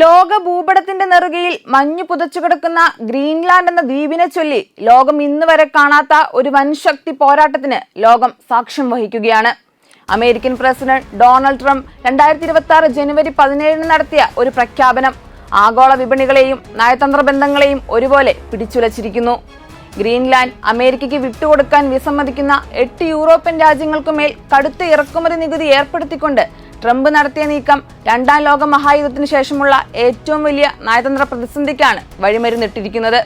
ലോക ഭൂപടത്തിന്റെ നെറുകയിൽ മഞ്ഞു പുതച്ചു കിടക്കുന്ന ഗ്രീൻലാൻഡ് എന്ന ദ്വീപിനെ ചൊല്ലി ലോകം ഇന്ന് വരെ കാണാത്ത ഒരു വൻശക്തി പോരാട്ടത്തിന് ലോകം സാക്ഷ്യം വഹിക്കുകയാണ്. അമേരിക്കൻ പ്രസിഡന്റ് ഡൊണാൾഡ് ട്രംപ് രണ്ടായിരത്തി ഇരുപത്തി ആറ് ജനുവരി പതിനേഴിന് നടത്തിയ ഒരു പ്രഖ്യാപനം ആഗോള വിപണികളെയും നയതന്ത്ര ബന്ധങ്ങളെയും ഒരുപോലെ പിടിച്ചുലച്ചിരിക്കുന്നു. ഗ്രീൻലാൻഡ് അമേരിക്കയ്ക്ക് വിട്ടുകൊടുക്കാൻ വിസമ്മതിക്കുന്ന എട്ട് യൂറോപ്യൻ രാജ്യങ്ങൾക്കുമേൽ കടുത്ത ഇറക്കുമതി നികുതി ഏർപ്പെടുത്തിക്കൊണ്ട് ട്രംപ് നടത്തിയ നീക്കം രണ്ടാം ലോക മഹായുദ്ധത്തിന് ശേഷമുള്ള ഏറ്റവും വലിയ നയതന്ത്ര പ്രതിസന്ധിക്കാണ് വഴിമരുന്നിട്ടിരിക്കുന്നത്.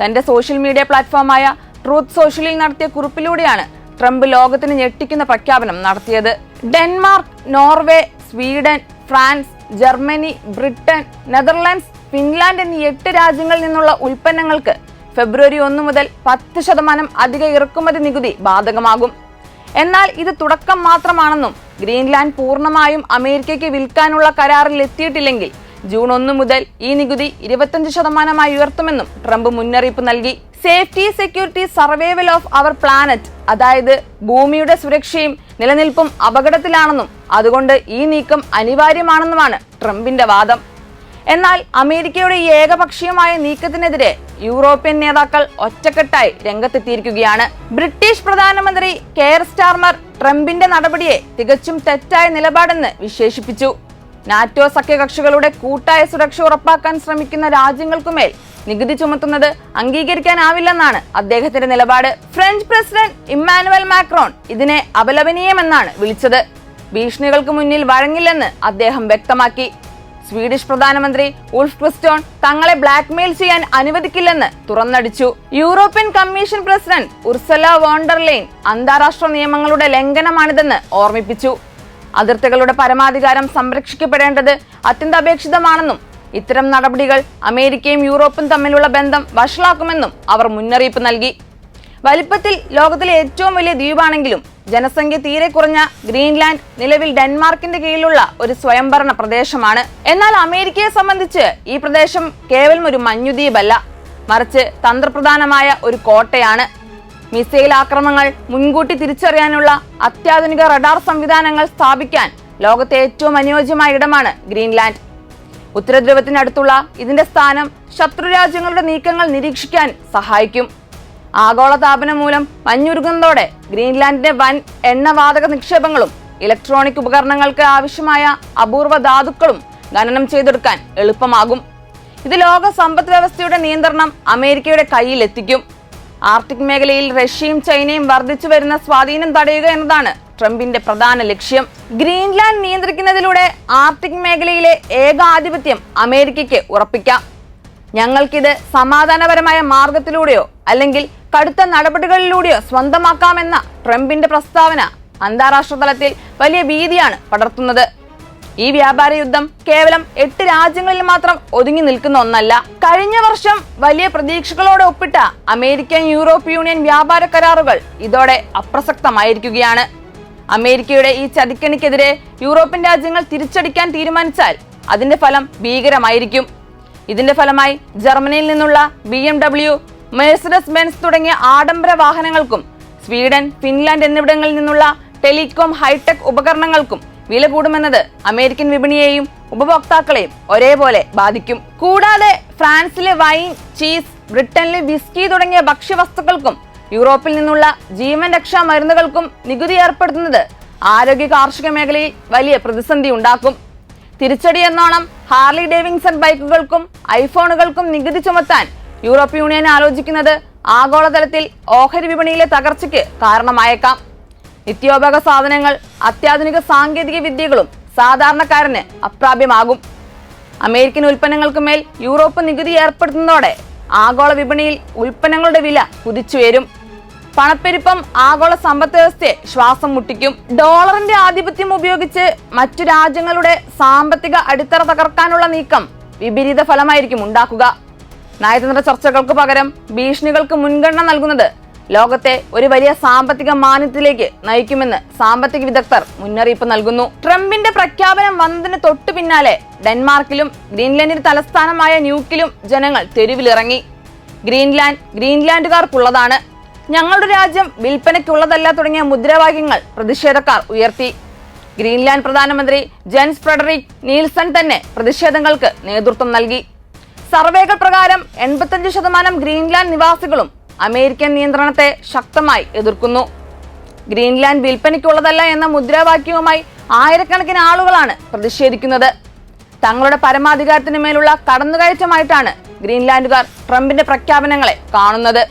തന്റെ സോഷ്യൽ മീഡിയ പ്ലാറ്റ്ഫോമായ ട്രൂത്ത് സോഷ്യലിൽ നടത്തിയ കുറിപ്പിലൂടെയാണ് ട്രംപ് ലോകത്തിന് ഞെട്ടിക്കുന്ന പ്രഖ്യാപനം നടത്തിയത്. Denmark Norway Sweden France Germany Britain Netherlands Finland എന്നീ എട്ട് രാജ്യങ്ങളിൽ നിന്നുള്ള ഉൽപ്പന്നങ്ങൾക്ക് ഫെബ്രുവരി ഒന്ന് മുതൽ പത്ത് ശതമാനം അധിക ഇറക്കുമതി നികുതി ബാധകമാകും. എന്നാൽ ഇത് തുടക്കം മാത്രമാണെന്നും ഗ്രീൻലാൻഡ് പൂർണമായും അമേരിക്കയ്ക്ക് വിൽക്കാനുള്ള കരാറിൽ എത്തിയിട്ടില്ലെങ്കിൽ ജൂൺ ഒന്ന് മുതൽ ഈ നികുതി ഇരുപത്തഞ്ച് ശതമാനമായി ഉയർത്തുമെന്നും ട്രംപ് മുന്നറിയിപ്പ് നൽകി. Safety security survival of our planet അതായത് ഭൂമിയുടെ സുരക്ഷയും നിലനിൽപ്പും അപകടത്തിലാണെന്നും അതുകൊണ്ട് ഈ നീക്കം അനിവാര്യമാണെന്നുമാണ് ട്രംപിന്റെ വാദം. എന്നാൽ അമേരിക്കയുടെ ഏകപക്ഷീയമായ നീക്കത്തിനെതിരെ യൂറോപ്യൻ നേതാക്കൾ ഒറ്റക്കെട്ടായി രംഗത്തെത്തിയിരിക്കുകയാണ്. ബ്രിട്ടീഷ് പ്രധാനമന്ത്രി കെയർ സ്റ്റാർമർ ട്രംപിന്റെ നടപടിയെ തികച്ചും തെറ്റായ നിലപാടെന്ന് വിശേഷിപ്പിച്ചു. നാറ്റോ സഖ്യകക്ഷികളുടെ കൂട്ടായ സുരക്ഷ ഉറപ്പാക്കാൻ ശ്രമിക്കുന്ന രാജ്യങ്ങൾക്കുമേൽ നികുതി ചുമത്തുന്നത് അംഗീകരിക്കാനാവില്ലെന്നാണ് അദ്ദേഹത്തിന്റെ നിലപാട്. ഫ്രഞ്ച് പ്രസിഡന്റ് ഇമ്മാനുവൽ മാക്രോൺ ഇതിനെ അപലപനീയമെന്നാണ് വിളിച്ചത്. ഭീഷണികൾക്ക് മുന്നിൽ വഴങ്ങില്ലെന്ന് അദ്ദേഹം വ്യക്തമാക്കി. സ്വീഡിഷ് പ്രധാനമന്ത്രി ഉൾഫ് ക്രിസ്റ്റോൺ തങ്ങളെ ബ്ലാക്ക്മെയിൽ ചെയ്യാൻ അനുവദിക്കില്ലെന്ന് തുറന്നടിച്ചു. European Commission president Ursula von der Leyen അന്താരാഷ്ട്ര നിയമങ്ങളുടെ ലംഘനമാണിതെന്ന് ഓർമ്മിപ്പിച്ചു. അതിർത്തികളുടെ പരമാധികാരം സംരക്ഷിക്കപ്പെടേണ്ടത് അത്യന്താപേക്ഷിതമാണെന്നും ഇത്തരം നടപടികൾ അമേരിക്കയും യൂറോപ്പും തമ്മിലുള്ള ബന്ധം വഷളാക്കുമെന്നും അവർ മുന്നറിയിപ്പ് നൽകി. വലിപ്പത്തിൽ ലോകത്തിലെ ഏറ്റവും വലിയ ദ്വീപാണെങ്കിലും ജനസംഖ്യ തീരെ കുറഞ്ഞ ഗ്രീൻലാൻഡ് നിലവിൽ ഡെൻമാർക്കിന്റെ കീഴിലുള്ള ഒരു സ്വയംഭരണ പ്രദേശമാണ്. എന്നാൽ അമേരിക്കയെ സംബന്ധിച്ച് ഈ പ്രദേശം കേവലം ഒരു മഞ്ഞുദ്വീപല്ല. മറിച്ച് തന്ത്രപ്രധാനമായ ഒരു കോട്ടയാണ്. മിസൈൽ ആക്രമണങ്ങൾ മുൻകൂട്ടി തിരിച്ചറിയാനുള്ള അത്യാധുനിക റഡാർ സംവിധാനങ്ങൾ സ്ഥാപിക്കാൻ ലോകത്തെ ഏറ്റവും അനുയോജ്യമായ ഇടമാണ് ഗ്രീൻലാൻഡ്. ഉത്തരധ്രുവത്തിനടുത്തുള്ള ഇതിന്റെ സ്ഥാനം ശത്രുരാജ്യങ്ങളുടെ നീക്കങ്ങൾ നിരീക്ഷിക്കാൻ സഹായിക്കും. ആഗോള താപനം മൂലം മഞ്ഞുരുകുന്നതോടെ ഗ്രീൻലാൻഡിന്റെ വൻ എണ്ണവാതക നിക്ഷേപങ്ങളും ഇലക്ട്രോണിക് ഉപകരണങ്ങൾക്ക് ആവശ്യമായ അപൂർവ ധാതുക്കളും ഖനനം ചെയ്തെടുക്കാൻ എളുപ്പമാകും. ഇത് ലോക സമ്പദ് വ്യവസ്ഥയുടെ നിയന്ത്രണം അമേരിക്കയുടെ കയ്യിൽ എത്തിക്കും ആർട്ടിക് മേഖലയിൽ റഷ്യയും ചൈനയും വർദ്ധിച്ചു വരുന്ന സ്വാധീനം തടയുക എന്നതാണ് ട്രംപിന്റെ പ്രധാന ലക്ഷ്യം. ഗ്രീൻലാൻഡ് നിയന്ത്രിക്കുന്നതിലൂടെ ആർട്ടിക് മേഖലയിലെ ഏകാധിപത്യം അമേരിക്കയ്ക്ക് ഉറപ്പിക്കാം. ഞങ്ങൾക്കിത് സമാധാനപരമായ മാർഗത്തിലൂടെയോ അല്ലെങ്കിൽ കടുത്ത നടപടികളിലൂടെയോ സ്വന്തമാക്കാമെന്ന ട്രംപിന്റെ പ്രസ്താവന അന്താരാഷ്ട്ര തലത്തിൽ വലിയ ഭീതിയാണ് പടർത്തുന്നത്. ഈ വ്യാപാര യുദ്ധം കേവലം എട്ട് രാജ്യങ്ങളിൽ മാത്രം ഒതുങ്ങി നിൽക്കുന്ന ഒന്നല്ല. കഴിഞ്ഞ വർഷം വലിയ പ്രതീക്ഷകളോടെ ഒപ്പിട്ട അമേരിക്കൻ യൂറോപ്പ് യൂണിയൻ വ്യാപാര കരാറുകൾ ഇതോടെ അപ്രസക്തമായിരിക്കുകയാണ്. അമേരിക്കയുടെ ഈ ചതിക്കണിക്കെതിരെ യൂറോപ്യൻ രാജ്യങ്ങൾ തിരിച്ചടിക്കാൻ തീരുമാനിച്ചാൽ അതിന്റെ ഫലം ഭീകരമായിരിക്കും. ഇതിന്റെ ഫലമായി ജർമ്മനിയിൽ നിന്നുള്ള B M W Mercedes Benz തുടങ്ങിയ ആഡംബര വാഹനങ്ങൾക്കും സ്വീഡൻ ഫിൻലാൻഡ് എന്നിവിടങ്ങളിൽ നിന്നുള്ള ടെലികോം ഹൈടെക് ഉപകരണങ്ങൾക്കും വില കൂടുമെന്നത് അമേരിക്കൻ വിപണിയെയും ഉപഭോക്താക്കളെയും ഒരേപോലെ ബാധിക്കും. കൂടാതെ ഫ്രാൻസിലെ വൈൻ ചീസ് ബ്രിട്ടനിലെ വിസ്കി തുടങ്ങിയ ഭക്ഷ്യവസ്തുക്കൾക്കും യൂറോപ്പിൽ നിന്നുള്ള ജീവൻ രക്ഷാ മരുന്നുകൾക്കും നികുതി ഏർപ്പെടുത്തുന്നത് ആരോഗ്യ കാർഷിക മേഖലയിൽ വലിയ പ്രതിസന്ധി ഉണ്ടാക്കും. തിരിച്ചടി എന്നോണം ഹാർലി ഡേവിങ്സൺ ബൈക്കുകൾക്കും ഐഫോണുകൾക്കും നികുതി ചുമത്താൻ യൂറോപ്പ് യൂണിയൻ ആലോചിക്കുന്നത് ആഗോളതലത്തിൽ ഓഹരി വിപണിയിലെ തകർച്ചയ്ക്ക് കാരണമായേക്കാം. നിത്യോപയോഗ സാധനങ്ങൾ അത്യാധുനിക സാങ്കേതിക വിദ്യകളും സാധാരണക്കാരന് അപ്രാപ്യമാകും. അമേരിക്കൻ ഉൽപ്പന്നങ്ങൾക്ക് മേൽ യൂറോപ്പ് നികുതി ഏർപ്പെടുത്തുന്നതോടെ ആഗോള വിപണിയിൽ ഉൽപ്പന്നങ്ങളുടെ വില കുതിച്ചുയരും. പണപ്പെരുപ്പം ആഗോള സമ്പദ് വ്യവസ്ഥയെ ശ്വാസം മുട്ടിക്കും. ഡോളറിന്റെ ആധിപത്യം ഉപയോഗിച്ച് മറ്റു രാജ്യങ്ങളുടെ സാമ്പത്തിക അടിത്തറ തകർക്കാനുള്ള നീക്കം വിപരീത ഫലമായിരിക്കും ഉണ്ടാക്കുക. നയതന്ത്ര ചർച്ചകൾക്ക് പകരം ഭീഷണികൾക്ക് മുൻഗണന നൽകുന്നത് ലോകത്തെ ഒരു വലിയ സാമ്പത്തിക മാന്യത്തിലേക്ക് നയിക്കുമെന്ന് സാമ്പത്തിക വിദഗ്ധർ മുന്നറിയിപ്പ് നൽകുന്നു. ട്രംപിന്റെ പ്രഖ്യാപനം വന്നതിന് തൊട്ടു പിന്നാലെ ഡെൻമാർക്കിലും ഗ്രീൻലാൻഡിന്റെ തലസ്ഥാനമായ ന്യൂക്കിലും ജനങ്ങൾ തെരുവിലിറങ്ങി. ഗ്രീൻലാൻഡ് ഗ്രീൻലാൻഡുകാർക്കുള്ളതാണ്. ഞങ്ങളുടെ രാജ്യം വിൽപ്പനയ്ക്കുള്ളതല്ല തുടങ്ങിയ മുദ്രാവാക്യങ്ങൾ പ്രതിഷേധക്കാർ ഉയർത്തി. ഗ്രീൻലാൻഡ് പ്രധാനമന്ത്രി ജെൻസ് ഫ്രെഡറിക് നീൽസൺ തന്നെ പ്രതിഷേധങ്ങൾക്ക് നേതൃത്വം നൽകി. സർവേകൾ പ്രകാരം എൺപത്തഞ്ച് ശതമാനം ഗ്രീൻലാൻഡ് നിവാസികളും അമേരിക്കൻ നിയന്ത്രണത്തെ ശക്തമായി എതിർക്കുന്നു. ഗ്രീൻലാൻഡ് വിൽപ്പനയ്ക്കുള്ളതല്ല എന്ന മുദ്രാവാക്യവുമായി ആയിരക്കണക്കിന് ആളുകളാണ് പ്രതിഷേധിക്കുന്നത്. തങ്ങളുടെ പരമാധികാരത്തിന് മേലുള്ള കടന്നുകയറ്റമായിട്ടാണ് ഗ്രീൻലാൻഡുകാർ ട്രംപിന്റെ പ്രഖ്യാപനങ്ങളെ കാണുന്നത്.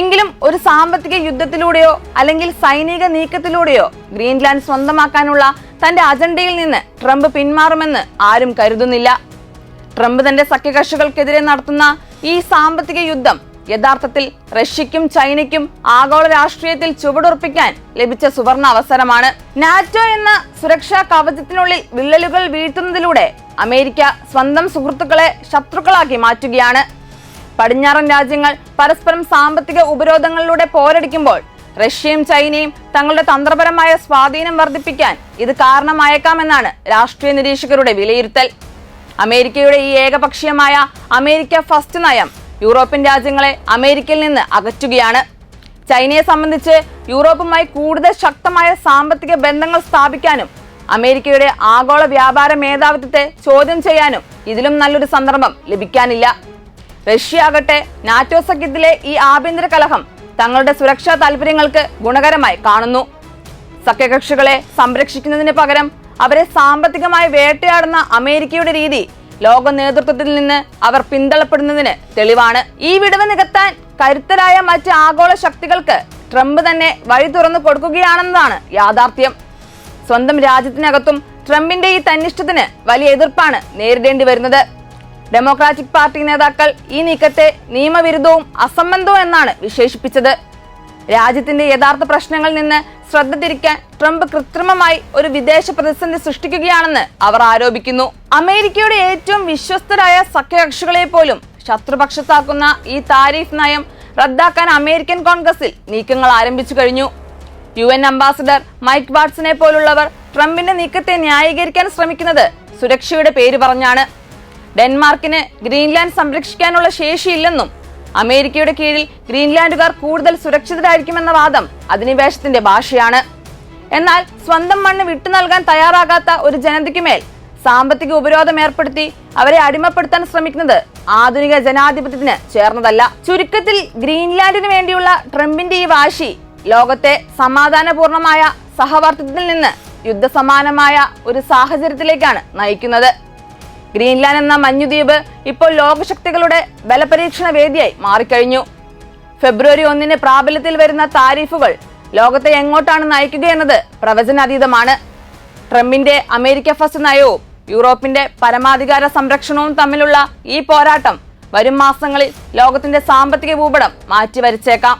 എങ്കിലും ഒരു സാമ്പത്തിക യുദ്ധത്തിലൂടെയോ അല്ലെങ്കിൽ സൈനിക നീക്കത്തിലൂടെയോ ഗ്രീൻലാൻഡ് സ്വന്തമാക്കാനുള്ള തന്റെ അജണ്ടയിൽ നിന്ന് ട്രംപ് പിന്മാറുമെന്ന് ആരും കരുതുന്നില്ല. ട്രംപ് തന്റെ സഖ്യകക്ഷികൾക്കെതിരെ നടത്തുന്ന ഈ സാമ്പത്തിക യുദ്ധം യഥാർത്ഥത്തിൽ റഷ്യയ്ക്കും ചൈനയ്ക്കും ആഗോള രാഷ്ട്രീയത്തിൽ ചുവടുറപ്പിക്കാൻ ലഭിച്ച സുവർണ അവസരമാണ്. നാറ്റോ എന്ന സുരക്ഷാ കവചത്തിനുള്ളിൽ വിള്ളലുകൾ വീഴ്ത്തുന്നതിലൂടെ അമേരിക്ക സ്വന്തം സുഹൃത്തുക്കളെ ശത്രുക്കളാക്കി മാറ്റുകയാണ്. പടിഞ്ഞാറൻ രാജ്യങ്ങൾ പരസ്പരം സാമ്പത്തിക ഉപരോധങ്ങളിലൂടെ പോരടിക്കുമ്പോൾ റഷ്യയും ചൈനയും തങ്ങളുടെ തന്ത്രപരമായ സ്വാധീനം വർദ്ധിപ്പിക്കാൻ ഇത് കാരണമായേക്കാമെന്നാണ് രാഷ്ട്രീയ നിരീക്ഷകരുടെ വിലയിരുത്തൽ. അമേരിക്കയുടെ ഈ ഏകപക്ഷീയമായ അമേരിക്ക ഫസ്റ്റ് നയം യൂറോപ്യൻ രാജ്യങ്ങളെ അമേരിക്കയിൽ നിന്ന് അകറ്റുകയാണ്. ചൈനയെ സംബന്ധിച്ച് യൂറോപ്പുമായി കൂടുതൽ ശക്തമായ സാമ്പത്തിക ബന്ധങ്ങൾ സ്ഥാപിക്കാനും അമേരിക്കയുടെ ആഗോള വ്യാപാര മേധാവിത്വത്തെ ചോദ്യം ചെയ്യാനും ഇതിലും നല്ലൊരു സന്ദർഭം ലഭിക്കാനില്ല. റഷ്യ ആകട്ടെ നാറ്റോ സഖ്യത്തിലെ ഈ ആഭ്യന്തര കലഹം തങ്ങളുടെ സുരക്ഷാ താൽപര്യങ്ങൾക്ക് ഗുണകരമായി കാണുന്നു. സഖ്യകക്ഷികളെ സംരക്ഷിക്കുന്നതിന് പകരം അവരെ സാമ്പത്തികമായി വേട്ടയാടുന്ന അമേരിക്കയുടെ രീതി ലോക നേതൃത്വത്തിൽ നിന്ന് അവർ പിന്തള്ളപ്പെടുന്നതിന് തെളിവാണ്. ഈ വിടവ് നികത്താൻ കരുത്തരായ മറ്റ് ആഗോള ശക്തികൾക്ക് ട്രംപ് തന്നെ വഴി തുറന്നു കൊടുക്കുകയാണെന്നതാണ് യാഥാർത്ഥ്യം. സ്വന്തം രാജ്യത്തിനകത്തും ട്രംപിന്റെ ഈ തന്നിഷ്ടത്തിന് വലിയ എതിർപ്പാണ് നേരിടേണ്ടി വരുന്നത്. ഡെമോക്രാറ്റിക് പാർട്ടി നേതാക്കൾ ഈ നീക്കത്തെ നിയമവിരുദ്ധവും അസംബന്ധവും എന്നാണ് വിശേഷിപ്പിച്ചത്. രാജ്യത്തിന്റെ യഥാർത്ഥ പ്രശ്നങ്ങളിൽ നിന്ന് ശ്രദ്ധ തിരിക്കാൻ ട്രംപ് കൃത്രിമമായി ഒരു വിദേശ പ്രതിസന്ധി സൃഷ്ടിക്കുകയാണെന്ന് അവർ ആരോപിക്കുന്നു. അമേരിക്കയുടെ ഏറ്റവും വിശ്വസ്തരായ സഖ്യകക്ഷികളെ പോലും ശത്രുപക്ഷത്താക്കുന്ന ഈ താരിഫ് നയം റദ്ദാക്കാൻ അമേരിക്കൻ കോൺഗ്രസിൽ നീക്കങ്ങൾ ആരംഭിച്ചു കഴിഞ്ഞു. യു എൻ അംബാസിഡർ മൈക്ക് വാട്സനെ പോലുള്ളവർ ട്രംപിന്റെ നീക്കത്തെ ന്യായീകരിക്കാൻ ശ്രമിക്കുന്നത് സുരക്ഷയുടെ പേര് പറഞ്ഞാണ്. ഡെൻമാർക്കിന് ഗ്രീൻലാൻഡ് സംരക്ഷിക്കാനുള്ള ശേഷിയില്ലെന്നും അമേരിക്കയുടെ കീഴിൽ ഗ്രീൻലാൻഡുകാർ കൂടുതൽ സുരക്ഷിതരായിരിക്കുമെന്ന വാദം അധിനിവേശത്തിന്റെ ഭാഷയാണ്. എന്നാൽ സ്വന്തം മണ്ണ് വിട്ടു നൽകാൻ തയ്യാറാകാത്ത ഒരു ജനതയ്ക്ക് മേൽ സാമ്പത്തിക ഉപരോധം ഏർപ്പെടുത്തി അവരെ അടിമപ്പെടുത്താൻ ശ്രമിക്കുന്നത് ആധുനിക ജനാധിപത്യത്തിന് ചേർന്നതല്ല. ചുരുക്കത്തിൽ ഗ്രീൻലാൻഡിന് വേണ്ടിയുള്ള ട്രംപിന്റെ ഈ വാശി ലോകത്തെ സമാധാനപൂർണമായ സഹവർത്തിത്വത്തിൽ നിന്ന് യുദ്ധസമാനമായ ഒരു സാഹചര്യത്തിലേക്കാണ് നയിക്കുന്നത്. ഗ്രീൻലാൻഡ് എന്ന മഞ്ഞുദ്വീപ് ഇപ്പോൾ ലോകശക്തികളുടെ ബലപരീക്ഷണ വേദിയായി മാറിക്കഴിഞ്ഞു. ഫെബ്രുവരി ഒന്നിന് പ്രാബല്യത്തിൽ വരുന്ന താരിഫുകൾ ലോകത്തെ എങ്ങോട്ടാണ് നയിക്കുകയെന്നത് പ്രവചനാതീതമാണ്. ട്രംപിന്റെ അമേരിക്ക ഫസ്റ്റ് നയവും യൂറോപ്പിന്റെ പരമാധികാര സംരക്ഷണവും തമ്മിലുള്ള ഈ പോരാട്ടം വരും മാസങ്ങളിൽ ലോകത്തിന്റെ സാമ്പത്തിക ഭൂപടം മാറ്റിവരച്ചേക്കാം.